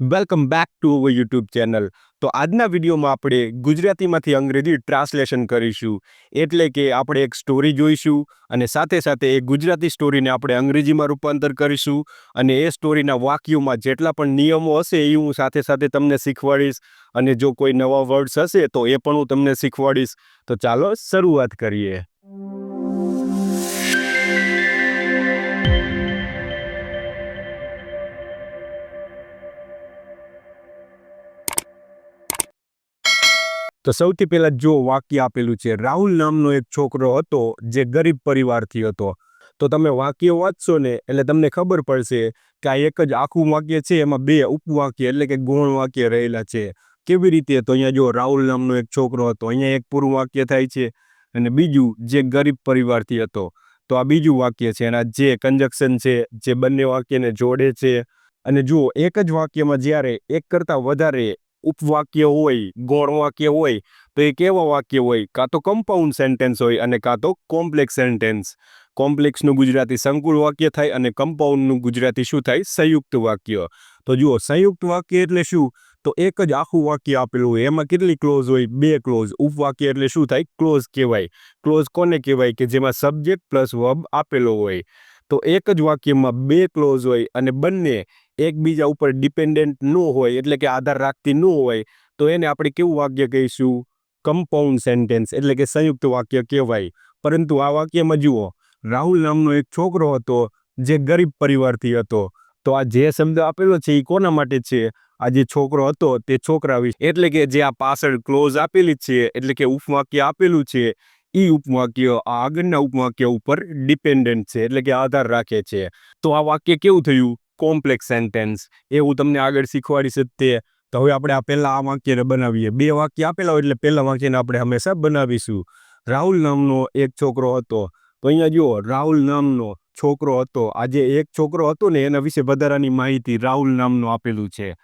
Welcome back to our YouTube channel તો આજના વિડીયોમાં આપણે ગુજરાતીમાંથી અંગ્રેજી ટ્રાન્સલેશન કરીશું. એટલે કે આપણે એક સ્ટોરી જોઈશું અને સાથે સાથે એ ગુજરાતી સ્ટોરીને આપણે અંગ્રેજીમાં રૂપાંતર કરીશું અને એ સ્ટોરીના વાક્યોમાં જેટલા પણ નિયમો હશે એ હું સાથે સાથે તમને શીખવાડીશ અને જો કોઈ નવા વર્ડ્સ હશે તો એ પણ હું તમને શીખવાડીશ. તો ચાલો શરૂઆત કરીએ. તો સૌથી પહેલા જો વાક્ય આપેલું છે, રાહુલ નામનો એક છોકરો હતો જે ગરીબ પરિવારથી હતો. તો તમે વાક્ય વાંચશો ને, એટલે તમને ખબર પડશે કે આ એક જ આખું વાક્ય છે, એમાં બે ઉપવાક્ય એટલે કે ગૌણ વાક્ય રહેલા છે. કેવી રીતે? તો અહીંયા જો રાહુલ નામનો એક છોકરો હતો, અહીંયા એક પૂરું વાક્ય થાય છે અને બીજું જે ગરીબ પરિવારથી હતો. તો આ બીજું વાક્ય છે, એના જે કંજક્શન છે, જે બંને વાક્યને જોડે છે. અને જુઓ, એક જ વાક્યમાં જ્યારે એક કરતાં વધારે ઉપવાક્ય હોય, ગૌણ વાક્ય હોય, તો એ કેવા વાક્ય હોય? કાં તો કમ્પાઉન્ડ સેન્ટેન્સ હોય અને કાં તો કોમ્પ્લેક્સ સેન્ટેન્સ કોમ્પ્લેક્સનું ગુજરાતી સંકુલ વાક્ય થાય અને કમ્પાઉન્ડનું ગુજરાતી શું થાય? સંયુક્ત વાક્ય. તો જુઓ, સંયુક્ત વાક્ય એટલે શું? તો એક જ આખું વાક્ય આપેલું હોય. એમાં કેટલી ક્લોઝ હોય? બે ક્લોઝ ઉપવાક્ય એટલે શું થાય? ક્લોઝ કહેવાય. ક્લોઝ કોને કહેવાય? કે જેમાં સબ્જેક્ટ પ્લસ વર્બ આપેલો હોય. તો એક જ વાક્યમાં બે ક્લોઝ હોય અને બંને એકબીજા ઉપર ડિપેન્ડન્ટ ન હોય, એટલે કે આધાર રાખતી ન હોય, તો એને આપણે કેવું વાક્ય કહીશું? કમ્પાઉન્ડ સેન્ટેન્સ એટલે કે સંયુક્ત વાક્ય કહેવાય. પરંતુ આ વાક્યમાં જુઓ, રાહુલ નામનો એક છોકરો હતો જે ગરીબ પરિવારથી હતો. તો આ જે શબ્દ આપેલો છે એ કોના માટે છે? આ જે છોકરો હતો તે છોકરા વિશે. એટલે કે જે આ પાછળ ક્લોઝ આપેલી છે, એટલે કે ઉપવાક્ય આપેલું છે એ ઉપવાક્ય આ આગળના ઉપવાક્ય ઉપર ડિપેન્ડન્ટ છે, એટલે કે આધાર રાખે છે. તો આ વાક્ય કેવું થયું? Complex sentence. એ હું તમને આગળ શીખવાડીશ જ તે. તો હવે આપણે આ પહેલાં આ વાક્યને બનાવીએ. બે વાક્ય આપેલા હોય એટલે પહેલાં વાક્યને આપણે હંમેશા બનાવીશું. રાહુલ નામનો એક છોકરો હતો. તો અહીંયા જુઓ, રાહુલ નામનો છોકરો હતો. આજે એક છોકરો હતો ને, એના વિશે વધારાની માહિતી રાહુલ નામનું આપેલું છે.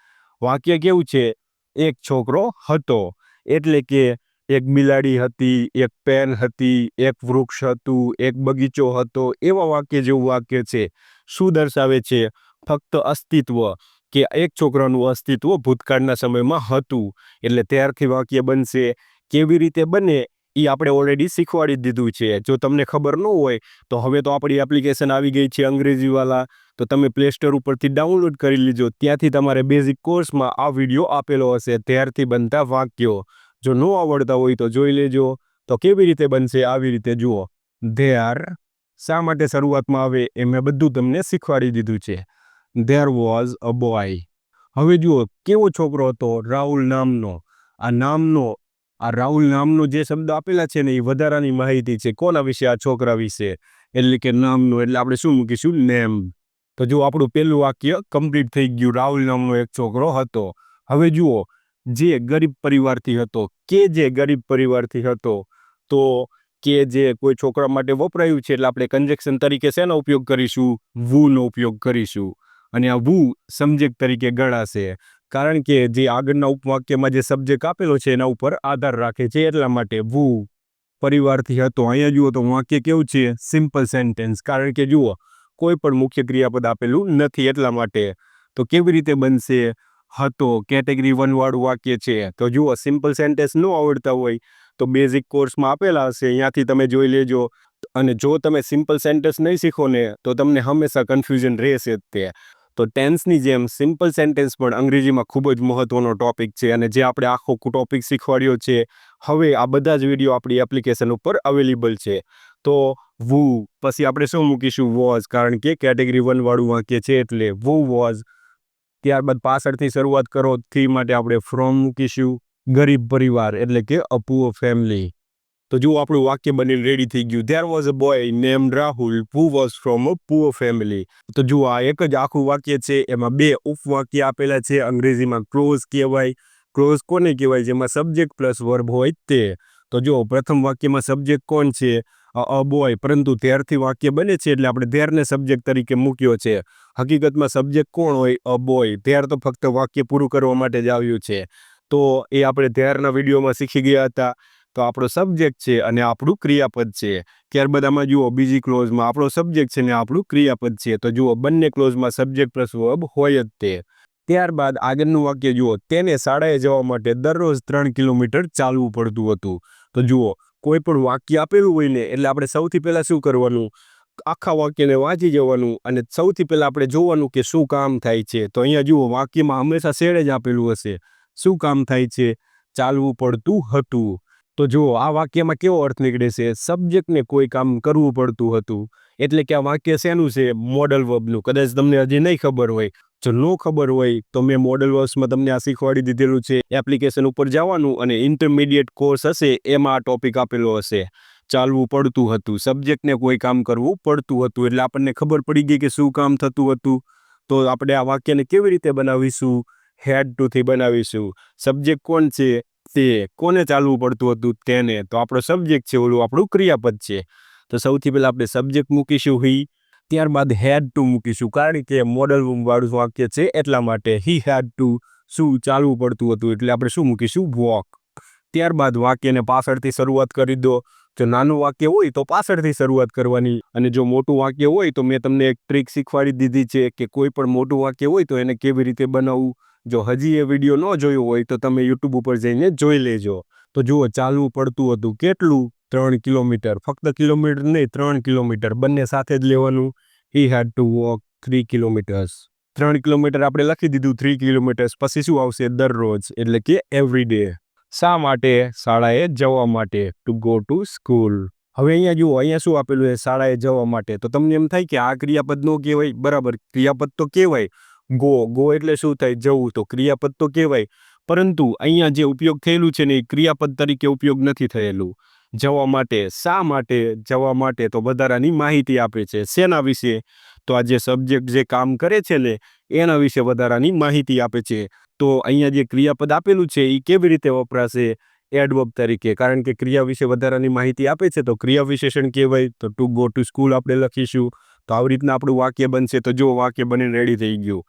વાક્ય કેવું છે? એક છોકરો હતો. એટલે કે એક બિલાડી હતી, એક પેન હતી, એક વૃક્ષ હતું, એક બગીચો હતો. એવા વાક્ય જેવું વાક્ય છે. શું દર્શાવે છે? ફક્ત અસ્તિત્વ કે એક છોકરાનું અસ્તિત્વ ભૂતકાળના સમયમાં હતું. એટલે ત્યારથી વાક્ય બનશે, કેવી રીતે બને? એ આપણે ઓલરેડી શીખવાડી દીધું છે. જો તમને ખબર ન હોય, તો હવે તો આપણી એપ્લિકેશન આવી ગઈ છે અંગ્રેજીવાલા. તો તમે પ્લે સ્ટોર ઉપરથી ડાઉનલોડ કરી લીજો. ત્યાંથી તમારે બેઝિક કોર્સમાં આ વીડિયો આપેલો હશે. ત્યારથી બનતા વાક્યો. જો ન આવડતા હોય તો જોઈ લેજો. તો કેવી રીતે બનશે આવી રીતે જુઓ. ધેર શા માટે શરૂઆતમાં આવે એ મેં બધું તમને શીખવાડી દીધું છે. ધેર વોઝ અ બોય હવે જુઓ, કેવો છોકરો હતો? રાહુલ નામનો. આ નામનો, આ રાહુલ નામનો જે શબ્દ આપેલા છે ને, એ વધારાની માહિતી છે. કોના વિશે? આ છોકરા વિશે. એટલે કે નામનું, એટલે આપણે શું મૂકીશું? નેમ તો જો આપણું પહેલું વાક્ય કમ્પ્લીટ થઈ ગયું. રાહુલ નામનો એક છોકરો હતો. હવે જુઓ, જે ગરીબ પરિવારથી હતો, કે જે ગરીબ પરિવારથી હતો, તો કે જે કોઈ છોકરા માટે વપરાયું છે, એટલે આપણે કન્જેક્શન તરીકે શેનો ઉપયોગ કરીશું? વુનો ઉપયોગ કરીશું? અને આ વુ સબ્જેક્ટ તરીકે ગણાશે. કારણ કે જે આગળના ઉપવાક્યમાં જે સબ્જેક્ટ આપેલો છે એના ઉપર આધાર રાખે છે એટલા માટે વુ પરિવારથી હતો. અહીંયા જુઓ તો વાક્ય કેવું છે? સિમ્પલ સેન્ટેન્સ કારણ કે જુઓ, કોઈ પણ મુખ્ય ક્રિયાપદ આપેલું નથી એટલા માટે. તો કેવી રીતે બનશે? હતો કેટેગરી વનવાળું વાક્ય છે. તો જુઓ સિમ્પલ સેન્ટેન્સ ન આવડતા હોય તો બેઝિક કોર્સમાં આપેલા હશે. અહીંયાથી તમે જોઈ લેજો. અને જો તમે સિમ્પલ સેન્ટેન્સ નહીં શીખો ને તો તમને હંમેશા કન્ફ્યુઝન રહેશે તે. તો ટેન્સની જેમ સિમ્પલ સેન્ટેન્સ પણ અંગ્રેજીમાં ખૂબ જ મહત્વનો ટોપિક છે અને જે આપણે આખો ટોપિક શીખવાડ્યો છે, હવે આ બધા જ વીડિયો આપણી એપ્લિકેશન ઉપર અવેલેબલ છે. તો વુ પછી આપણે શું મૂકીશું? વોઝ કારણ કે કેટેગરી વનવાળું વાક્ય છે એટલે વુ વોઝ ત્યારબાદ પાછળથી શરૂઆત કરો થી માટે આપણે ફ્રોમ મૂકીશું. ગરીબ પરિવાર એટલે કે અપુઓ ફેમિલી તો જુઓ આપણું વાક્ય બનીને રેડી થઈ ગયું. There was a boy name Rahul who was from a poor family તો જુઓ આ એક જ આખું વાક્ય છે. એમાં બે ઉપવાક્ય આપેલા છે. અંગ્રેજીમાં ક્લોઝ કહેવાય. ક્લોઝ કોને કહેવાય? જેમાં સબ્જેક્ટ પ્લસ વર્બ હોય તે. તો જો પ્રથમ વાક્યમાં સબ્જેક્ટ કોણ છે? અ બોય પરંતુ ધેરથી વાક્ય બને છે એટલે આપણે ધેરને સબ્જેક્ટ તરીકે મૂક્યો છે. હકીકતમાં સબ્જેક્ટ કોણ હોય? અ બોય ધેર તો ફક્ત વાક્ય પૂરું કરવા માટે જ આવ્યું છે. તો એ આપણે ધેરના વિડીયોમાં શીખી ગયા હતા. તો આપણો સબ્જેક્ટ છે અને આપણું ક્રિયાપદ છે. ત્યારબાદ આમાં જુઓ, બીજી ક્લોઝમાં આપણો સબ્જેક્ટ છે ને આપણું ક્રિયાપદ છે. તો જુઓ, બંને ક્લોઝમાં સબ્જેક્ટ પ્લસ હોય જ તે. ત્યારબાદ આગળનું વાક્ય જુઓ, તેને શાળાએ જવા માટે દરરોજ ત્રણ કિલોમીટર ચાલવું પડતું હતું. તો જુઓ કોઈ પણ વાક્ય આપેલું હોય ને, એટલે આપણે સૌથી પહેલાં શું કરવાનું? આખા વાક્યને વાંચી જવાનું અને સૌથી પહેલાં આપણે જોવાનું કે શું કામ થાય છે. તો અહીંયા જુઓ, વાક્યમાં હંમેશા શેડે જ આપેલું હશે. શું કામ થાય છે? ચાલવું પડતું હતું. તો જુઓ, આ વાક્યમાં કેવો અર્થ નીકળે છે? સબ્જેક્ટને કોઈ કામ કરવું પડતું હતું. એટલે કે આ વાક્ય શેનું છે? મોડલ વર્બનું કદાચ તમને હજી નહીં ખબર હોય. જો ન ખબર હોય, તો મેં મોડલ વર્બ્સમાં તમને આ શીખવાડી દીધેલું છે. એપ્લિકેશન ઉપર જવાનું અને ઇન્ટરમીડિયેટ કોર્સ હશે, એમાં આ ટોપિક આપેલો હશે. ચાલવું પડતું હતું. સબ્જેક્ટને કોઈ કામ કરવું પડતું હતું. એટલે આપણને ખબર પડી ગઈ કે શું કામ થતું હતું. તો આપણે આ વાક્યને કેવી રીતે બનાવીશું? હેડ ટુથી બનાવીશું. સબ્જેક્ટ કોણ છે? તે કોને ચાલવું પડતું હતું તેને? તો આપણો સબ્જેક્ટ છે, ઓલું આપણું ક્રિયાપદ છે. તો સૌથી પહેલાં આપણે સબ્જેક્ટ મૂકીશું હી ત્યારબાદ હેડ ટુ મૂકીશું. કારણ કે મોડલ વાળું વાક્ય છે, એટલા માટે હી હેડ ટુ શું ચાલવું પડતું હતું? એટલે આપણે શું મૂકીશું? વોક ત્યારબાદ વાક્યને પાછળથી શરૂઆત કરી દો. જો નાનું વાક્ય હોય તો પાછળથી શરૂઆત કરવાની. અને જો મોટું વાક્ય હોય તો મેં તમને એક ટ્રીક શીખવાડી દીધી છે કે કોઈ પણ મોટું વાક્ય હોય તો એને કેવી રીતે બનાવવું? જો હજી એ વીડિયો ન જોયો હોય તો તમે યુટ્યુબ ઉપર જઈને જોઈ લેજો. તો જુઓ, ચાલવું પડતું હતું કેટલું? ત્રણ કિલોમીટર. ફક્ત કિલોમીટર નહીં, ત્રણ કિલોમીટર. બંને સાથે જ લેવાનું. He had to walk three kilometers ત્રણ કિલોમીટર આપણે લખી દીધું થ્રી કિલોમીટર્સ પછી શું આવશે? દરરોજ. એટલે કે એવરી ડે શા માટે? શાળાએ જવા માટે. ટુ ગો ટુ સ્કૂલ હવે અહીંયા જુઓ, અહીંયા શું આપેલું છે? શાળાએ જવા માટે. તો તમને એમ થાય કે આ ક્રિયાપદ નો કહેવાય? બરાબર. ક્રિયાપદ તો કહેવાય. ગો ગો એટલે શું થાય? જવું તો ક્રિયાપદ તો કહેવાય. પરંતુ અહીંયા જે ઉપયોગ થયેલું છે ને એ ક્રિયાપદ તરીકે ઉપયોગ નથી થયેલું. જવા માટે, શા માટે જવા માટે તો વધારાની માહિતી આપે છે. શેના વિશે? તો આ જે સબ્જેક્ટ જે કામ કરે છે ને, એના વિશે વધારાની માહિતી આપે છે. તો અહીંયા જે ક્રિયાપદ આપેલું છે એ કેવી રીતે વપરાશે? એડવર્બ તરીકે. કારણ કે ક્રિયા વિશે વધારાની માહિતી આપે છે તો ક્રિયા વિશેષણ કહેવાય. તો ટુ ગો ટુ સ્કૂલ આપણે લખીશું. તો આવી રીતના આપણું વાક્ય બનશે. તો જો વાક્ય બનીને રેડી થઈ ગયું.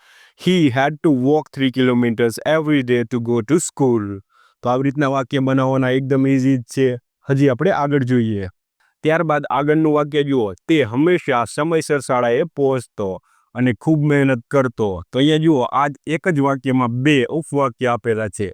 He had to walk three kilometers every day to go to school તો આવી રીતના વાક્ય બનાવવાના એકદમ ઇઝી જ છે. હજી આપણે આગળ જોઈએ. ત્યારબાદ આગળનું વાક્ય જુઓ. તે હંમેશા સમયસર શાળાએ પહોંચતો અને ખૂબ મહેનત કરતો. તો અહીંયા જુઓ, આજ એક જ વાક્યમાં બે ઉપવાક્ય આપેલા છે.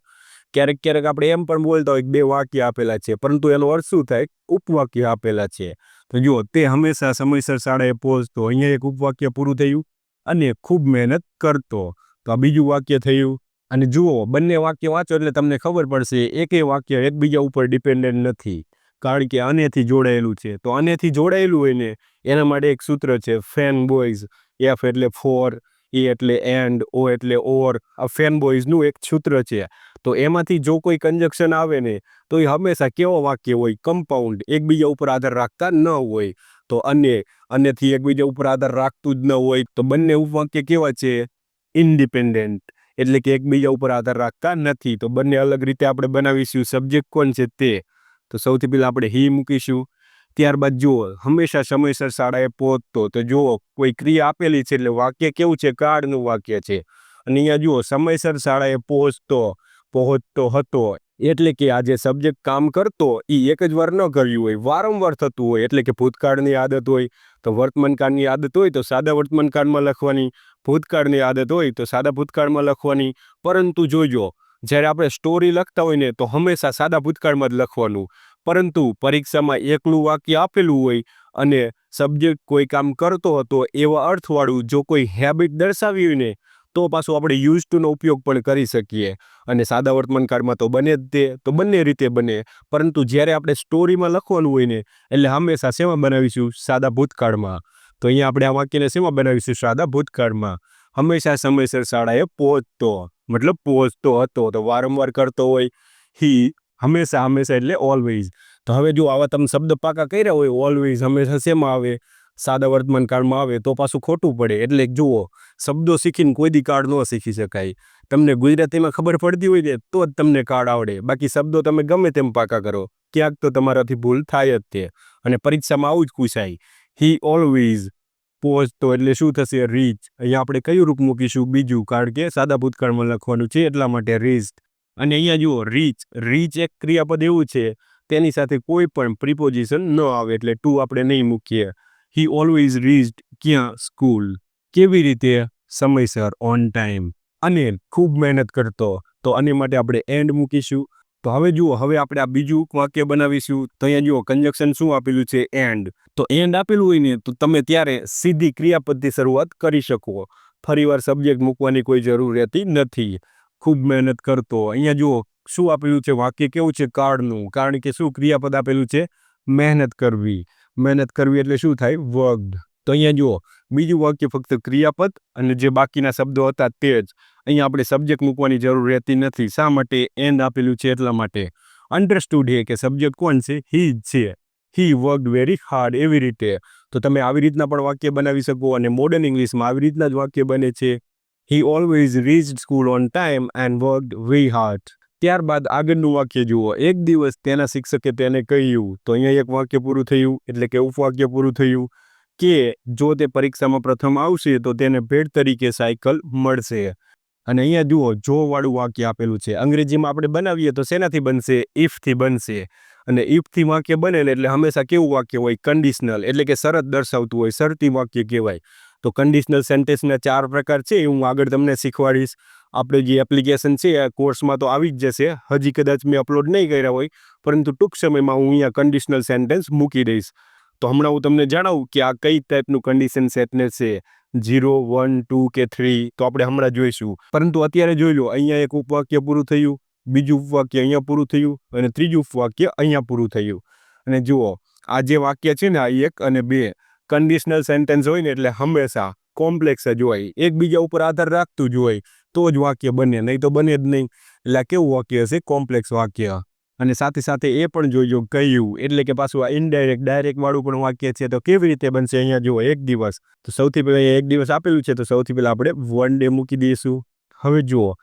ક્યારેક ક્યારેક આપણે એમ પણ બોલતા હોય બે વાક્ય આપેલા છે. પરંતુ એનો અર્થ શું થાય? ઉપવાક્ય આપેલા છે. તો જુઓ તે હંમેશા સમયસર શાળાએ પહોંચતો, અહીંયા એક ઉપવાક્ય પૂરું થયું અને ખૂબ મહેનત કરતો. તો આ બીજું વાક્ય થયું. અને જુઓ, બંને વાક્ય વાંચો એટલે તમને ખબર પડશે એકે વાક્ય એકબીજા ઉપર ડિપેન્ડન્ટ નથી. કારણ કે અનેથી જોડાયેલું છે. તો અનેથી જોડાયેલું હોય ને, એના માટે એક સૂત્ર છે ફેન બોયઝ એફ એટલે ફોર એ એટલે એન્ડ ઓ એટલે ઓર આ ફેન બોયઝનું એક સૂત્ર છે. તો એમાંથી જો કોઈ કંજક્શન આવે ને, તો એ હંમેશા કેવો વાક્ય હોય? કમ્પાઉન્ડ એકબીજા ઉપર આધાર રાખતા ન હોય. તો અન્ય અન્યથી એકબીજા ઉપર આધાર રાખતું જ ન હોય. તો બંને ઉપવાક્ય કેવા છે? ઇન્ડિપેન્ડન્ટ એટલે કે એકબીજા ઉપર આધાર રાખતા નથી. તો બંને અલગ રીતે આપણે બનાવીશું. સબ્જેક્ટ કોણ છે તે? તો સૌથી પહેલાં આપણે હી મૂકીશું. ત્યારબાદ જુઓ, હંમેશા સમયસર શાળાએ પહોંચતો. તો જુઓ, કોઈ ક્રિયા આપેલી છે એટલે વાક્ય કેવું છે? કાળનું વાક્ય છે. અને અહીંયા જુઓ, સમયસર શાળાએ પહોંચતો. પહોંચતો હતો. એટલે કે આ જે સબ્જેક્ટ કામ કરતો એ એક જ વાર ન કર્યું હોય, વારંવાર થતું હોય, એટલે કે ભૂતકાળની આદત હોય, તો વર્તમાનકાળની આદત હોય, તો સાદા વર્તમાનકાળમાં લખવાની, ભૂતકાળની આદત હોય, તો સાદા ભૂતકાળમાં લખવાની. પરંતુ જોજો, જ્યારે આપણે સ્ટોરી લખતા હોય ને, તો હંમેશા સાદા ભૂતકાળમાં જ લખવાનું. પરંતુ પરીક્ષામાં એકલું વાક્ય આપેલું હોય, અને સબ્જેક્ટ કોઈ કામ કરતો હતો, એવા અર્થવાળું જો કોઈ હેબિટ દર્શાવી હોય ને તો પાછું આપણે યુઝ ટુનો ઉપયોગ પણ કરી શકીએ. અને સાદા વર્તમાનકાળમાં તો બને જ તે, તો બંને રીતે બને. પરંતુ જ્યારે આપણે સ્ટોરીમાં લખવાનું હોય ને, એટલે હંમેશા શેમાં બનાવીશું સાદા ભૂતકાળમાં. તો અહીંયા આપણે આ વાક્યને શેમાં બનાવીશું સાદા ભૂતકાળમાં. હંમેશા સમયસર શાળાએ પહોંચતો, મતલબ પહોંચતો હતો, તો વારંવાર કરતો હોય, હી હંમેશા હંમેશા એટલે ઓલવેઝ તો હવે જો આવા તમે શબ્દ પાકા કર્યા હોય ઓલવેઝ હંમેશા શેમાં આવે. સાદા વર્તમાન કાળમાં આવે તો પાછું ખોટું પડે. એટલે જુઓ, શબ્દો શીખીને કોઈ દી કાળ ન શીખી શકાય. તમને ગુજરાતીમાં ખબર પડતી હોય ને, તો જ તમને કાળ આવડે. બાકી શબ્દો તમે ગમે તેમ પાકા કરો. ક્યાંક તો તમારાથી ભૂલ થાય જ તે. અને પરીક્ષામાં આવું જ પૂછાય હી ઓલવેઝ તો એટલે શું થશે? રીચ અહીંયા આપણે કયું રૂપ મૂકીશું? બીજું, કારણ કે સાદા ભૂતકાળમાં લખવાનું છે એટલા માટે રીચ અને અહીંયા જુઓ રીચ રીચ એક ક્રિયાપદ એવું છે, તેની સાથે કોઈ પણ પ્રિપોઝિશન ન આવે. એટલે ટુ આપણે નહીં મૂકીએ. હી ઓલવેઝ રીચ્ડ ક્યાં સ્કૂલ કેવી રીતે? સમયસર ઓન ટાઈમ અને ખૂબ મહેનત કરતો. તો આની માટે આપણે એન્ડ મૂકીશું. તો હવે જુઓ, હવે આપણે આ બીજું વાક્ય બનાવીશું. તો અહીંયા જુઓ કંજક્શન શું આપેલું છે? એન્ડ તો એન્ડ આપેલું હોય ને, તો તમે ત્યારે સીધી ક્રિયાપદથી શરૂઆત કરી શકો. ફરીવાર સબ્જેક્ટ મૂકવાની કોઈ જરૂર રહેતી નથી. ખૂબ મહેનત કરતો. અહીંયા જુઓ, શું આપેલું છે? વાક્ય કેવું છે? કાર્ડનું કારણ કે શું ક્રિયાપદ આપેલું છે? મહેનત કરવી. મહેનત કરવી એટલે શું થાય? વર્કડ તો અહીંયા જુઓ, બીજું વાક્ય ફક્ત ક્રિયાપદ અને જે બાકીના શબ્દો હતા તે જ. અહીંયા આપણે સબ્જેક્ટ મૂકવાની જરૂર રહેતી નથી. શા માટે? એન્ડ આપેલું છે એટલા માટે. અન્ડરસ્ટુડ હે કે સબ્જેક્ટ કોણ છે? હી જ છે. હી વર્ક વેરી હાર્ડ એવી રીતે. તો તમે આવી રીતના પણ વાક્ય બનાવી શકો અને મોડર્ન ઇંગ્લિશમાં આવી રીતના જ વાક્ય બને છે. He always reached school on time and work we hard ત્યારબાદ આગળનું વાક્ય જુઓ. એક દિવસ તેના શિક્ષકે તેને કહ્યું, તો અહીંયા એક વાક્ય પૂરું થયું, એટલે કે ઉપવાક્ય પૂરું થયું, કે જો તે પરીક્ષામાં પ્રથમ આવશે, તો તેને ભેટ તરીકે સાયકલ મળશે. અને અહીંયા જુઓ જો વાળું વાક્ય આપેલું છે. અંગ્રેજીમાં આપણે બનાવીએ તો શેનાથી બનશે? ઇફથી બનશે. અને ઇફથી વાક્ય બને એટલે હંમેશા કેવું વાક્ય હોય? કન્ડિશનલ એટલે કે શરત દર્શાવતું હોય. શરતી વાક્ય કહેવાય. તો કન્ડિશનલ સેન્ટેન્સના ચાર પ્રકાર છે, એ હું આગળ તમને શીખવાડીશ. આપણે જે એપ્લિકેશન છે, આ કોર્સમાં તો આવી જ જશે. હજી કદાચ મેં અપલોડ નહીં કર્યા હોય, પરંતુ ટૂંક સમયમાં હું અહીંયા કન્ડિશનલ સેન્ટેન્સ મૂકી દઈશ. તો હમણાં હું તમને જણાવું કે આ કઈ ટાઈપનું કન્ડિશન સેન્ટેન્સ છે? ઝીરો વન ટુ કે થ્રી તો આપણે હમણાં જોઈશું. પરંતુ અત્યારે જોઈ લો, અહીંયા એક ઉપવાક્ય પૂરું થયું, બીજું ઉપવાક્ય અહીંયા પૂરું થયું, અને ત્રીજું ઉપવાક્ય અહીંયા પૂરું થયું. અને જુઓ, આ જે વાક્ય છે ને, આ એક અને બે કન્ડિશનલ સેન્ટેન્સ હોય ને, એટલે હંમેશા કોમ્પ્લેક્સ જ હોય. એકબીજા ઉપર આધાર રાખતું જ હોય. તો જ વાક્ય બને, નહીં તો બને જ નહીં. એટલે કેવું વાક્ય હશે? કોમ્પ્લેક્સ વાક્ય. અને સાથે સાથે એ પણ જોઈજો કહ્યું એટલે કે પાછું આ ઇનડાયરેક્ટ ડાયરેક્ટ વાળું પણ વાક્ય છે. તો કેવી રીતે બનશે અહીંયા? જુઓ, એક દિવસ. તો સૌથી પહેલાં એક દિવસ આપેલું છે. તો સૌથી પહેલાં આપણે વન ડે મૂકી દઈશું. હવે જુઓ,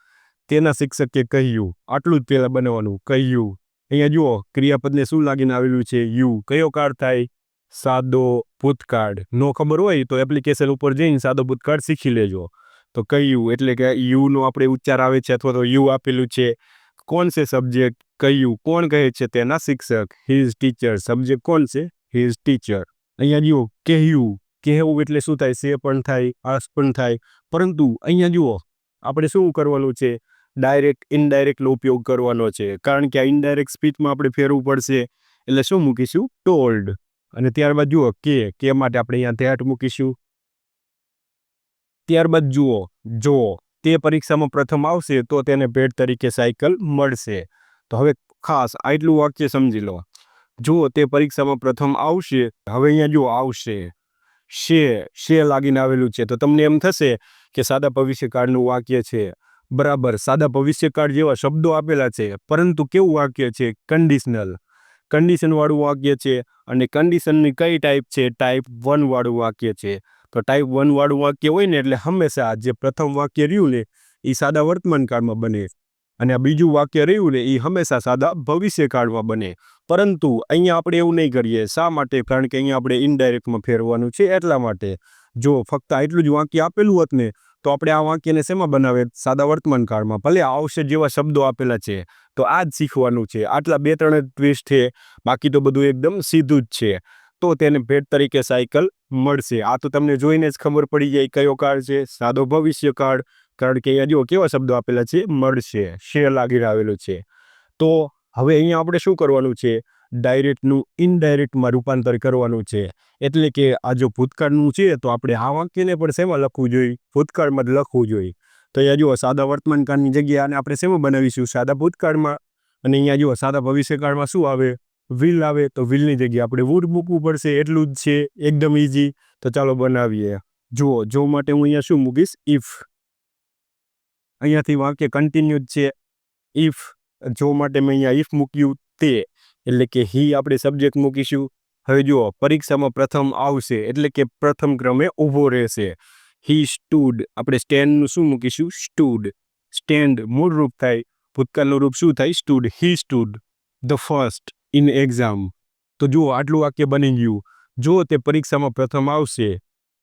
તેના શિક્ષકે કહ્યું, આટલું જ પહેલાં બનાવવાનું કહ્યું. અહીંયા જુઓ, ક્રિયાપદને શું લાગીને આવેલું છે? યુ. કયો કાળ થાય? સાદો ભૂતકાળ. નો ખબર હોય તો એપ્લિકેશન ઉપર જઈને સાદો ભૂતકાળ શીખી લેજો. તો કહ્યું એટલે કે યુનો આપણે ઉચ્ચાર આવે છે અથવા તો યુ આપેલું છે. કોણ છે સબ્જેક્ટ કહ્યું કોણ કહે છે તેના શિક્ષક? હિઝ ટીચર સબ્જેક્ટ કોણ છે? હિઝ ટીચર અહીંયા જુઓ, કહ્યું. કહેવું એટલે શું થાય? સે પણ થાય, આસ પણ થાય. પરંતુ અહીંયા જુઓ, આપણે શું કરવાનું છે? ડાયરેક્ટ ઇનડાયરેક્ટનો ઉપયોગ કરવાનો છે. કારણ કે આ ઇનડાયરેક્ટ સ્પીચમાં આપણે ફેરવું પડશે. એટલે શું મૂકીશું? ટોલ્ડ અને ત્યારબાદ જુઓ, કે. કે માટે આપણે અહીંયા ધેટ મૂકીશું? ત્યારબાદ જુઓ, જો તે પરીક્ષામાં પ્રથમ આવશે, તો તેને ભેટ તરીકે સાયકલ મળશે. તો હવે ખાસ આટલું વાક્ય સમજી લો. જુઓ તે પરીક્ષામાં પ્રથમ આવશે, હવે અહીંયા જો આવશે, શે શે લાગીને આવેલું છે, તો તમને એમ થશે કે સાદા ભવિષ્યકાળનું વાક્ય છે. બરાબર, સાદા ભવિષ્યકાળ જેવા શબ્દો આપેલા છે, પરંતુ કેવું વાક્ય છે? કન્ડિશનલ કન્ડિશનવાળું વાક્ય છે અને કન્ડિશનની કઈ ટાઈપ છે? ટાઈપ વનવાળું વાક્ય છે. તો ટાઈપ વન વાળું વાક્ય હોય ને એટલે હંમેશા જે પ્રથમ વાક્ય રહ્યું ને એ સાદા વર્તમાન કાળમાં બને. અને આ બીજું વાક્ય રહ્યું ને એ હંમેશા સાદા ભવિષ્યકાળમાં બને. પરંતુ અહીંયા આપણે એવું નહીં કરીએ. શા માટે? કારણ કે અહીંયા આપણે ઇનડાયરેક્ટમાં ફેરવાનું છે એટલા માટે. જો ફક્ત આટલું જ વાક્ય આપેલું હોત ને, તો આપણે આ વાક્યને શેમાં બનાવે? સાદા વર્તમાન કાળમાં. ભલે આવશે જેવા શબ્દો આપેલા છે. તો આ જ શીખવાનું છે. આટલા બે ત્રણ ટ્વિસ્ટ છે. બાકી તો બધું એકદમ સીધું જ છે. તો તેને ભેટ તરીકે સાયકલ મળશે. આ તો તમને જોઈને જ ખબર પડી જાય કયો કાળ છે, સાદો ભવિષ્ય કાળ કારણ કે અહીંયા જો કેવા શબ્દો આપેલા છે, મળશે, શેર લાગી આવેલું છે. તો હવે અહીંયા આપણે શું કરવાનું છે? ડાયરેક્ટનું ઇનડાયરેક્ટમાં રૂપાંતર કરવાનું છે. એટલે કે આ જો ભૂતકાળનું છે, તો આપણે આ વાક્યને પણ શેમાં લખવું જોઈએ? ભૂતકાળમાં જ લખવું જોઈએ. તો અહીંયા જુઓ, સાદા વર્તમાનકાળની જગ્યાએ આને આપણે શેમાં બનાવીશું? સાદા ભૂતકાળમાં. અને અહીંયા જુઓ, સાદા ભવિષ્યકાળમાં શું આવે? વિલ આવે તો વિલની જગ્યાએ આપણે વુડ મૂકવું પડશે, એટલું જ છે, એકદમ ઇઝી તો ચાલો બનાવીએ. જુઓ, જો માટે હું અહીંયા શું મૂકીશ? ઇફ અહીંયાથી વાક્ય કન્ટિન્યુ જ છે. ઇફ જો માટે મેં અહીંયા ઇફ મૂક્યું તે, એટલે કે હી આપણે સબ્જેક્ટ મૂકીશું. હવે જુઓ, પરીક્ષામાં પ્રથમ આવશે, એટલે કે પ્રથમ ક્રમે ઊભો રહેશે. હી સ્ટૂડ આપણે સ્ટેન્ડનું શું મૂકીશું? સ્ટૂડ સ્ટેન્ડ મૂળ રૂપ થાય. ભૂતકાળનું રૂપ શું થાય? Stood he stood the first in exam તો જુઓ, આટલું વાક્ય બની ગયું. જો તે પરીક્ષામાં પ્રથમ આવશે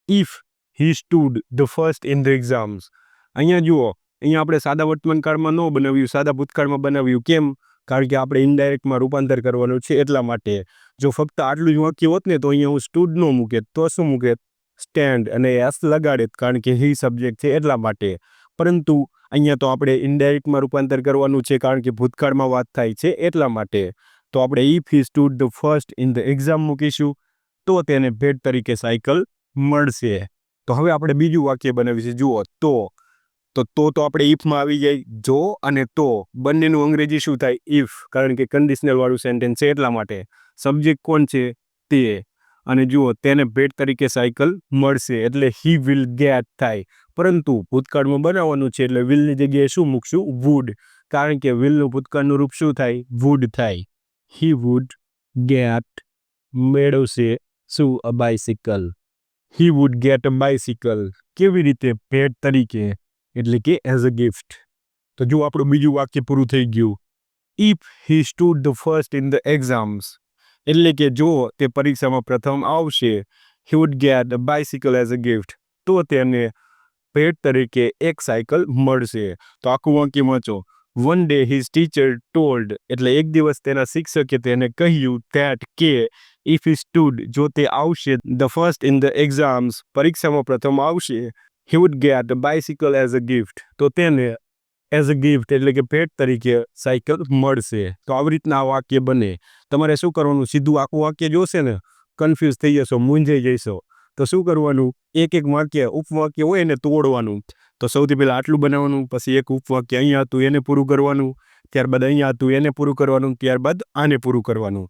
if he stood the first in the exams અહીંયા જુઓ, અહીંયા આપણે સાદા વર્તમાનકાળમાં ન બનાવ્યું, સાદા ભૂતકાળમાં બનાવ્યું. કેમ? કારણ કે આપણે ઇનડાયરેક્ટમાં રૂપાંતર કરવાનું છે એટલા માટે. જો ફક્ત આટલું જ વાક્ય હોત ને, તો અહીંયા હું સ્ટુડ ન મૂકે, તો શું મૂકે? સ્ટેન્ડ અને એસ લગાડે, કારણ કે હી સબ્જેક્ટ છે એટલા માટે. પરંતુ અહીંયા તો આપણે ઇનડાયરેક્ટમાં રૂપાંતર કરવાનું છે, કારણ કે ભૂતકાળમાં વાત થાય છે એટલા માટે. તો આપણે if he stood the first in the exam મૂકીશું. તો તેને ભેટ તરીકે સાયકલ મળશે. તો હવે આપણે બીજું વાક્ય બનાવીશું. જુઓ, તો. તો તો તો આપણે ઇફમાં આવી જાય. જો અને તો. બંનેનું અંગ્રેજી શું થાય? ઇફ કારણ કે કન્ડિશનલ વાળું સેન્ટેન્સ છે એટલા માટે. સબ્જેક્ટ કોણ છે? તે. અને જુઓ, તેને ભેટ તરીકે સાયકલ મળશે. એટલે હી વિલ ગેટ થાય. પરંતુ ભૂતકાળમાં બનાવવાનું છે એટલે વિલની જગ્યાએ શું મૂકશું? વુડ કારણ કે વિલનું ભૂતકાળનું રૂપ શું થાય? વુડ થાય. હી વુડ ગેટ મેળવશે શું? A bicycle he would get a bicycle કેવી રીતે? ભેટ તરીકે. એટલે કે એઝ અ ગિફ્ટ તો જો આપણું બીજું વાક્ય પૂરું થઈ ગયું. If he stood the first in the exams એટલે કે જો તે પરીક્ષામાં પ્રથમ આવશે he would get a bicycle as a gift તો તેને ભેટ તરીકે એક સાયકલ મળશે. તો આખું વાંકી વાંચો. One day his teacher told એટલે એક દિવસ તેના શિક્ષકે તેને કહ્યું ધેટ કે ઇફ હી સ્ટુડ જો તે આવશે the first in the exams પરીક્ષામાં પ્રથમ આવશે he would get bicycle as a gift તો તેને એઝ અ ગિફ્ટ એટલે કે ભેટ તરીકે સાયકલ મળશે. તો આવી રીતના આ વાક્ય બને. તમારે શું કરવાનું? સીધું આખું વાક્ય જોશે ને? કન્ફ્યુઝ થઈ જશો, મૂંઝાઈ જશો. તો શું કરવાનું? એક એક વાક્ય, ઉપવાક્ય હોય એને તોડવાનું. તો સૌથી પહેલાં આટલું બનાવવાનું, પછી એક ઉપવાક્ય અહીંયા હતું, એને પૂરું કરવાનું, ત્યારબાદ અહીંયા હતું, એને પૂરું કરવાનું, ત્યારબાદ આને પૂરું કરવાનું.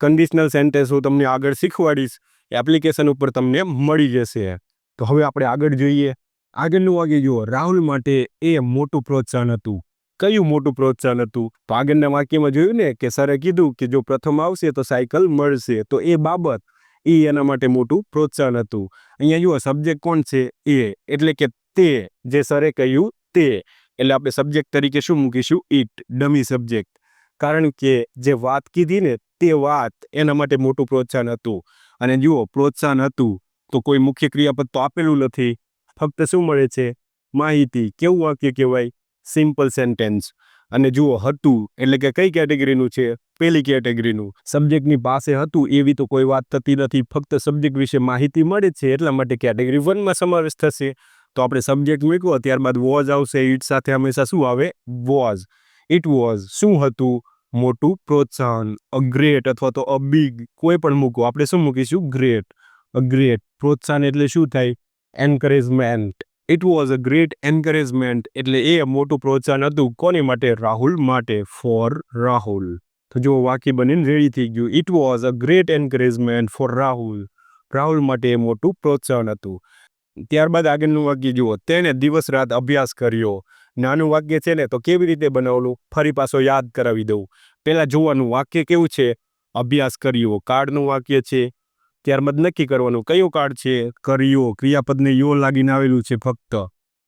કન્ડિશનલ સેન્ટેન્સ હું તમને આગળ શીખવાડીશ, એ એપ્લિકેશન ઉપર તમને મળી જશે. તો હવે આપણે આગળ જોઈએ. આગળનું વાક્ય જુઓ, રાહુલ માટે એ મોટું પ્રોત્સાહન હતું. કયું મોટું પ્રોત્સાહન હતું? તો આગળના વાક્યમાં જોયું ને કે સરે કીધું કે જો પ્રથમ આવશે તો સાયકલ મળશે. તો એ બાબત એ એના માટે મોટું પ્રોત્સાહન હતું. અહીંયા જુઓ સબ્જેક્ટ કોણ છે? એ. એટલે કે તે, જે સરે કહ્યું તે. એટલે આપણે સબ્જેક્ટ તરીકે શું મૂકીશું? ઇટ ડમી સબ્જેક્ટ કારણ કે જે વાત કીધી ને તે વાત એના માટે મોટું પ્રોત્સાહન હતું. અને જુઓ, પ્રોત્સાહન હતું તો કોઈ મુખ્ય ક્રિયાપદ તો આપેલું નથી. ફક્ત શું મળે છે? માહિતી. કેવું વાક્ય કહેવાય? સિમ્પલ સેન્ટેન્સ અને જુઓ, હતું એટલે કે કઈ કેટેગરીનું છે? પેલી કેટેગરીનું. સબ્જેક્ટની પાસે હતું એવી તો કોઈ વાત થતી નથી. ફક્ત સબ્જેક્ટ વિશે માહિતી મળે છે, એટલા માટે કેટેગરી વનમાં સમાવેશ થશે. તો આપણે સબ્જેક્ટ મૂક્યો, ત્યારબાદ વોઝ આવશે. ઇટ સાથે હંમેશા શું આવે? વોઝ ઇટ વોઝ શું હતું? મોટું, પ્રોત્સાહન. અ ગ્રેટ અથવા તો અ બિગ કોઈ પણ મૂકો. આપણે શું મૂકીશું? ગ્રેટ અ ગ્રેટ પ્રોત્સાહન એટલે શું થાય? Encouragement it was a great encouragement એટલે એ મોટું પ્રોત્સાહન હતું કોની માટે? રાહુલ માટે. ફોર રાહુલ. તો જો વાક્ય બનીને રેડી થઈ ગયું. It was a great encouragement for Rahul. Rahul માટે એ મોટું પ્રોત્સાહન હતું. ત્યારબાદ આગળનું વાક્ય જુઓ. તેણે દિવસ રાત અભ્યાસ કર્યો. નાનું વાક્ય છે ને, તો કેવી રીતે બનાવેલું? ફરી પાછો યાદ કરાવી દઉં. પહેલાં જોવાનું વાક્ય કેવું છે? અભ્યાસ કર્યો. કાર્ડનું વાક્ય છે. ત્યારબાદ નક્કી કરવાનું, કયો કાર્ડ છે? કર્યો, ક્રિયાપદને યો લાગીને આવેલું છે ફક્ત.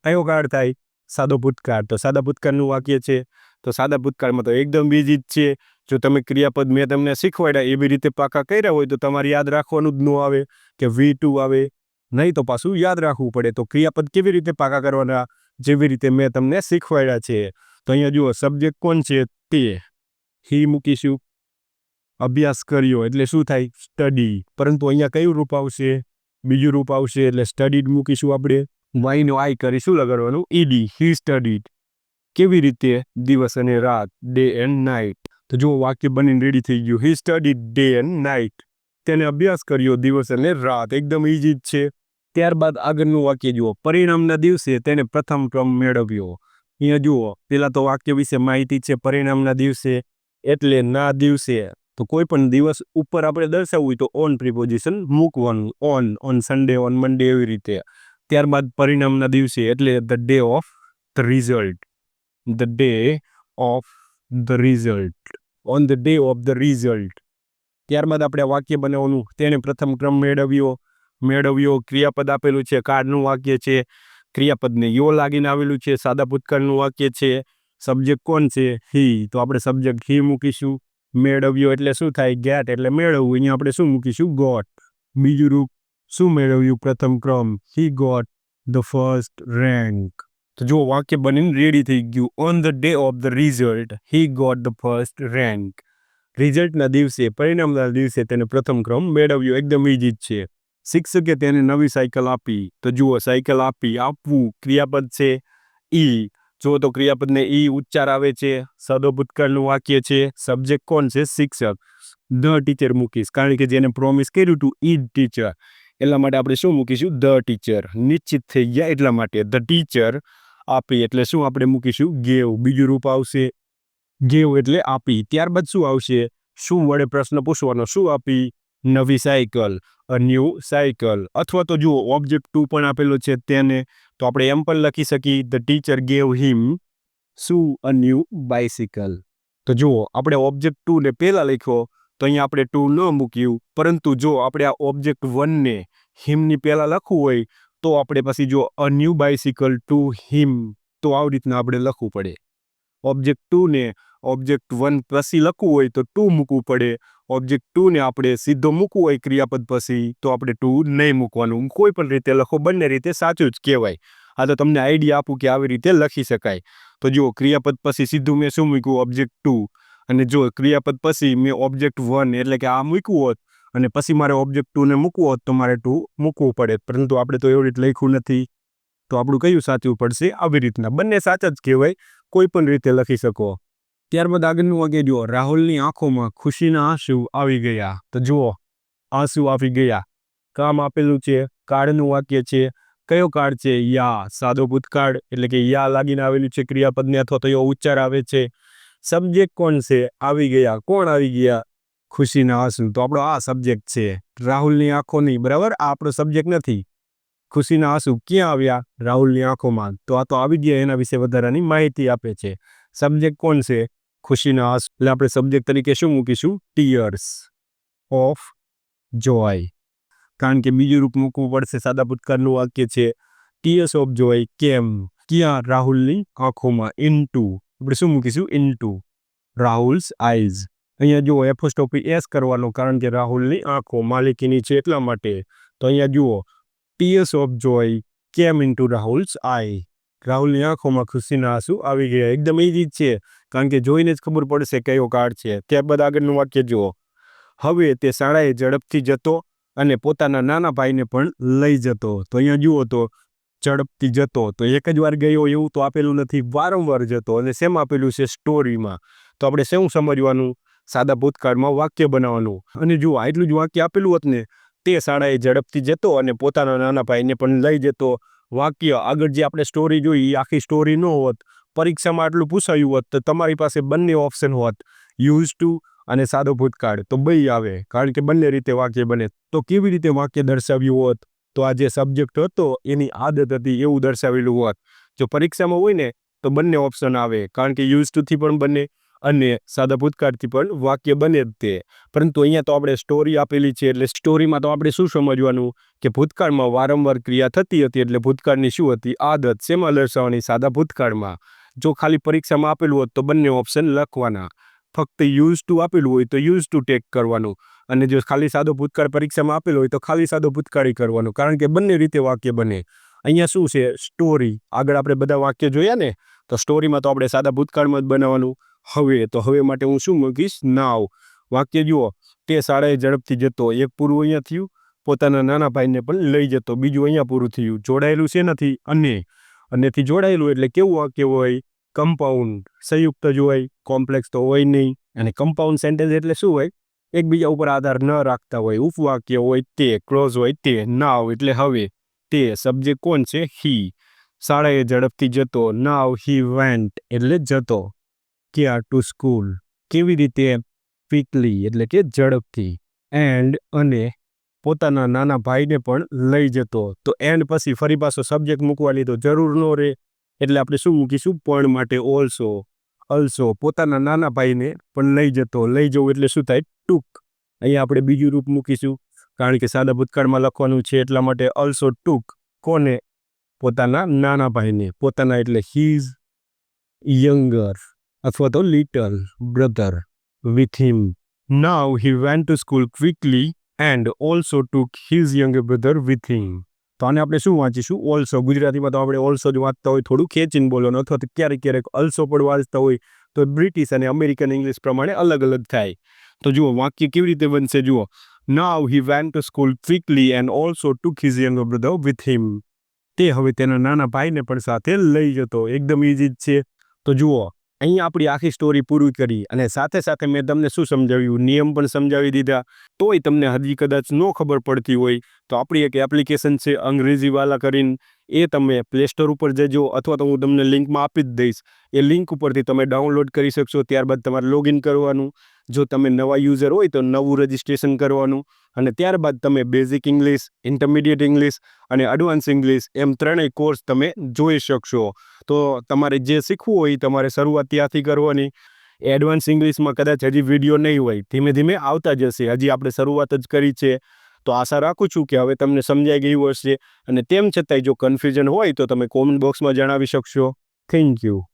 કયો કાર્ડ થાય? સાદો ભૂતકાળ. તો સાદા ભૂતકાળનું વાક્ય છે. તો સાદા ભૂતકાળમાં તો એકદમ બીજી જ છે. જો તમે ક્રિયાપદ મેં તમને શીખવાડ્યા એવી રીતે પાકા કર્યા હોય તો તમારે યાદ રાખવાનું જ ન આવે કે વી ટુ આવે. નહીં તો પાછું યાદ રાખવું પડે. તો ક્રિયાપદ કેવી રીતે પાકા કરવાના? જેવી રીતે મેં તમને શીખવાડ્યા છે. તો અહીંયા જુઓ સબ્જેક્ટ કોણ છે? તે. હી મૂકીશું. અભ્યાસ કર્યો એટલે શું થાય? સ્ટડી પરંતુ અહીંયા કયું રૂપ આવશે? બીજું રૂપ આવશે એટલે સ્ટડીડ મૂકીશું આપણે. વાયનો આઈ કરી શું લગાડવાનું. ઈડી હી સ્ટડીડ કેવી રીતે? દિવસ અને રાત. ડે એન્ડ નાઇટ તો જો વાક્ય બનીને રેડી થઈ ગયું. He studied day and night તેને અભ્યાસ કર્યો દિવસ અને રાત. એકદમ ઈજી જ છે. ત્યારબાદ આગળનું વાક્ય જુઓ. પરિણામના દિવસે તેને પ્રથમ ક્રમ મેળવ્યો. અહીંયા જુઓ પેલા તો વાક્ય વિશે માહિતી છે પરિણામના દિવસે. એટલે ના દિવસે. તો કોઈ પણ દિવસ ઉપર આપણે દર્શાવવું હોય તો ઓન પ્રિપોઝિશન મૂકવાનું on on Sunday on Monday એવી રીતે. ત્યારબાદ પરિણામના દિવસે એટલે the day of the result the day of the result on the day of the result ત્યારબાદ આપણે વાક્ય બનાવવાનું. તેણે પ્રથમ ક્રમ મેળવ્યો. મેળવ્યો, ક્રિયાપદ આપેલું છે કાર્ડનું વાક્ય છે. ક્રિયાપદને યો લાગીને આવેલું છે, સાદા ભૂતકાળનું વાક્ય છે. સબ્જેક્ટ કોણ છે? હી તો આપણે સબ્જેક્ટ હી મૂકીશું. મેળવ્યો એટલે શું થાય? ગેટ એટલે મેળવવું. અહીંયા આપણે શું મૂકીશું? ગોટ. બીજું રૂપ શું મેળવ્યું? પ્રથમ ક્રમ. He got the first rank તો જો વાક્ય બનીને રેડી થઈ ગયું. On the day of the result he got the first rank રિઝલ્ટના દિવસે, પરિણામના દિવસે તેને પ્રથમ ક્રમ મેળવ્યો. એકદમ ઇઝી જ છે. શિક્ષકે તેને નવી સાયકલ આપી. તો જુઓ સાયકલ આપી, આપવું ક્રિયાપદ છે. ઈ જો તો ક્રિયાપદને ઈ ઉચ્ચાર આવે છે સદો ભૂતકાળનું વાક્ય છે સબ્જેક્ટ કોણ છે? શિક્ષક. ધ ટીચર મૂકીશ. કારણ કે જેને પ્રોમિસ કર્યું હતું ઈ ટીચર. એટલા માટે આપણે શું મૂકીશું? The teacher. નિશ્ચિત થઈ ગયા એટલા માટે ધ ટીચર આપી. એટલે શું આપણે મૂકીશું? ગેવ. બીજું રૂપ આવશે ગેવ એટલે આપી. ત્યારબાદ શું આવશે? શું વડે પ્રશ્ન પૂછવાનો? શું આપી? નવી સાયકલ. અ ન્યૂ સાયકલ અથવા તો જુઓ ઓબ્જેક્ટ ટુ પણ આપેલો છે તેને તો આપણે એમ પણ લખી શકીએ ધ ટીચર ગેવ હિમ શું અ ન્યૂ બાઇસિકલ તો જુઓ, આપણે ઓબ્જેક્ટ ટુ ને પહેલા લખ્યો, તો અહીંયા આપણે ટુ ન મૂક્યું. પરંતુ જો આપણે આ ઓબ્જેક્ટ વનને હિમની પહેલાં લખવું હોય, તો આપણે પછી જો a new bicycle to him તો આવી રીતના આપણે લખવું પડે. ઓબ્જેક્ટ ટુને ઓબ્જેક્ટ વન પછી લખવું હોય, તો ટુ મૂકવું પડે. ઓબ્જેક્ટ ટુને આપણે સીધો મૂકવું હોય ક્રિયાપદ પછી, તો આપણે ટુ નહીં મૂકવાનું. કોઈ પણ રીતે લખો, બંને રીતે સાચું જ કહેવાય. આ તો તમને આઈડિયા આપું કે આવી રીતે લખી શકાય. તો જુઓ, ક્રિયાપદ પછી સીધું મેં શું મૂક્યું? ઓબ્જેક્ટ ટુ અને જો ક્રિયાપદ પછી મેં ઓબ્જેક્ટ વન એટલે કે આ મૂક્યું હોત. અને પછી મારે ઓબ્જેક્ટ ટુને મૂકવું હોત, તો મારે ટુ મૂકવું પડે. પરંતુ આપણે તો એવી રીતે લખ્યું નથી. તો આપણું કયું સાચું પડશે? આવી રીતના. બંને સાચા જ કહેવાય. કોઈ પણ રીતે લખી શકો. ત્યારબાદ આગળનું વાગે જુઓ. રાહુલની આંખોમાં ખુશીના આંસુ આવી ગયા. તો જુઓ, આંસુ આવી ગયા. કામ આપેલું છે, કાળનું વાક્ય છે. કયો કાળ છે? યા, સાદો ભૂતકાળ, એટલે કે યા લાગીને આવેલું છે ક્રિયાપદને અથવા તો એવો ઉચ્ચાર આવે છે. સબ્જેક્ટ કોણ છે? આવી ગયા. કોણ આવી ગયા? ખુશીના આંસુ. તો આપણો આ સબ્જેક્ટ છે. રાહુલની આંખોની, બરાબર? આ આપણો સબ્જેક્ટ નથી. ખુશીના આંસુ ક્યાં આવ્યા? રાહુલની આંખોમાં. તો આ તો આવી ગયા, એના વિશે વધારાની માહિતી આપે છે. સબ્જેક્ટ કોણ છે? ખુશીના આંસુ, એટલે આપણે સબ્જેક્ટ તરીકે શું મૂકીશું? ટીયર્સ ઓફ જોય કારણ કે બીજું રૂપ મૂકવું પડશે, સાદા ભૂતકાળનું વાક્ય છે ટીયર્સ ઓફ જોય કેમ? ક્યાં રાહુલની આંખોમાં? ઇન ટુ આપણે શું મૂકીશું? ઇન ટુ રાહુલ્સ આઈઝ અહીંયા જુઓ એફોસ્ટોપી એસ કરવાનો, કારણ કે રાહુલની આંખો માલિકીની છે એટલા માટે. તો અહીંયા જુઓ ટીયર્સ ઓફ જોય કેમ? ટુ રાહુલ્સ આઈ રાહુલની આંખોમાં ખુશીના આંસુ આવી ગયા. એકદમ એ જ છે કારણ કે જોઈને જ ખબર પડશે કયો કાર્ડ છે. ત્યારબાદ આગળનું વાક્ય જુઓ. હવે તે શાળાએ ઝડપથી જતો અને પોતાના નાના ભાઈને પણ લઈ જતો. તો અહીંયા જુઓ તો, ઝડપથી જતો. તો એક જ વાર ગયો, એવું તો આપેલું નથી. વારંવાર જતો અને શેમ આપેલું છે સ્ટોરીમાં? તો આપણે શું સમજવાનું? સાદા ભૂતકાળમાં વાક્ય બનાવવાનું. અને જુઓ આટલું જ વાક્ય આપેલું હોત ને, તે શાળાએ ઝડપથી જતો અને પોતાના નાના ભાઈને પણ લઈ જતો. વાક્ય, આગળ જે આપણે સ્ટોરી જોઈ એ આખી સ્ટોરી ન હોત, પરીક્ષામાં આટલું પૂછાયું હોત, તો તમારી પાસે બંને ઓપ્શન હોત યુઝ ટુ અને સાદો ભૂતકાળ. તો બે આવે, કારણ કે બંને રીતે વાક્ય બને. તો કેવી રીતે વાક્ય દર્શાવ્યું હોત? તો આ જે સબ્જેક્ટ હતો, એની આદત હતી એવું દર્શાવેલું હોત. જો પરીક્ષામાં હોય ને, તો બંને ઓપ્શન આવે, કારણ કે યુઝ ટુથી પણ બને અને સાદા ભૂતકાળથી પણ વાક્ય બને જ તે. પરંતુ અહીંયા તો આપણે સ્ટોરી આપેલી છે, એટલે સ્ટોરીમાં તો આપણે શું સમજવાનું? કે ભૂતકાળમાં વારંવાર ક્રિયા થતી હતી, એટલે ભૂતકાળની શું હતી? આદત શેમાં દર્શાવવાની સાદા ભૂતકાળમાં. જો ખાલી પરીક્ષામાં આપેલું હોત તો બંને ઓપ્શન લખવાના. ફક્ત યુઝ ટુ આપેલું હોય તો યુઝ ટુ ટેક કરવાનું. અને જો ખાલી સાદો ભૂતકાળ પરીક્ષામાં આપેલો હોય તો ખાલી સાદો ભૂતકાળી કરવાનું. કારણ કે બંને રીતે વાક્ય બને. અહીંયા શું છે? સ્ટોરી આગળ આપણે બધા વાક્ય જોયા ને? તો સ્ટોરીમાં તો આપણે સાદા ભૂતકાળમાં જ બનાવવાનું. હવે, તો હવે માટે હું શું મૂકીશ નાવ. વાક્ય જુઓ. તે શાળાએ ઝડપથી જતો. એક પૂરું અહીંયા થયું. પોતાના નાના ભાઈને પણ લઈ જતો. બીજું અહીંયા પૂરું થયું. જોડાયેલું છે નથી અને. અનેથી જોડાયેલું એટલે કેવું વાક્ય હોય? કમ્પાઉન્ડ સંયુક્ત જ હોય. કોમ્પ્લેક્સ તો હોય નહીં. અને કમ્પાઉન્ડ સેન્ટેન્સ એટલે શું હોય? એકબીજા ઉપર આધાર ન રાખતા હોય. ઉપવાક્ય હોય તે. ક્લોઝ હોય તે. નાવ એટલે હવે. તે સબ્જેક્ટ કોણ છે? હી શાળાએ ઝડપથી જતો. નાવ હી વેન્ટ એટલે જતો. ક્યાં ટુ સ્કૂલ કેવી રીતે ક્વિકલી એટલે કે ઝડપથી. એન્ડ અને પોતાના નાના ભાઈને પણ લઈ જતો. તો એન્ડ પછી ફરી પાછો સબ્જેક્ટ મૂકવા તો જરૂર ન રહે એટલે આપણે શું મૂકીશું? પણ માટે ઓલ્સો અલ્સો પોતાના નાના ભાઈને પણ લઈ જતો. લઈ જવું એટલે શું થાય? ટૂંક. અહીંયા આપણે બીજું રૂપ મૂકીશું. કારણ કે સાદા ભૂતકાળમાં લખવાનું છે એટલા માટે અલ્સો ટૂંક. કોને? પોતાના નાના ભાઈને. પોતાના એટલે હીઝ યંગર અથવા તો little brother with him. Now he went to school quickly and also took his younger brother with him તો આને આપણે શું વાંચીશું? ઓલ્સો ગુજરાતીમાં તો આપણે ઓલ્સો જ વાંચતા હોય, થોડું ખેંચીને બોલવાનું, અથવા તો ક્યારેક ક્યારેક અલ્સો પણ વાંચતા હોય, તો બ્રિટિશ અને અમેરિકન ઇંગ્લિશ પ્રમાણે અલગ અલગ થાય. તો જુઓ, વાક્ય કેવી રીતે બનશે, જુઓ. Now he went to school quickly and also took his younger brother with him તે હવે તેના નાના ભાઈને પણ સાથે લઈ જતો. એકદમ ઇઝી જ છે. તો જુઓ અહીં આપણી આખી સ્ટોરી પૂરી કરી અને સાથે સાથે મેં તમને શું સમજાવ્યું? નિયમ પણ સમજાવી દીધા. તોય તમને હજી કદાચ ન ખબર પડતી હોય તો આપણી એક એપ્લિકેશન છે અંગ્રેજીવાલા કરીને એ તમે પ્લે સ્ટોર ઉપર જજો અથવા તો હું તમને લિંકમાં આપી જ દઈશ. એ લિંક ઉપરથી તમે ડાઉનલોડ કરી શકશો, ત્યારબાદ તમારે લોગિન કરવાનું. જો તમે નવા યુઝર હોય તો નવું રજિસ્ટ્રેશન કરવાનું. અને ત્યારબાદ તમે બેઝિક ઇંગ્લિશ ઇન્ટરમીડિયેટ ઇંગ્લિશ અને એડવાન્સ ઇંગ્લિશ એમ ત્રણેય કોર્સ તમે જોઈ શકશો. તો તમારે જે શીખવું હોય તમારે શરૂઆત ત્યાંથી કરવાની. એડવાન્સ ઇંગ્લિશમાં કદાચ હજી વીડિયો નહીં હોય. ધીમે ધીમે આવતા જશે. હજી આપણે શરૂઆત જ કરી છે. તો આશા રાખું છું કે હવે તમને સમજાઈ ગયું હશે. અને તેમ છતાંય જો કન્ફ્યુઝન હોય તો તમે કોમેન્ટ બોક્સમાં જણાવી શકશો. Thank you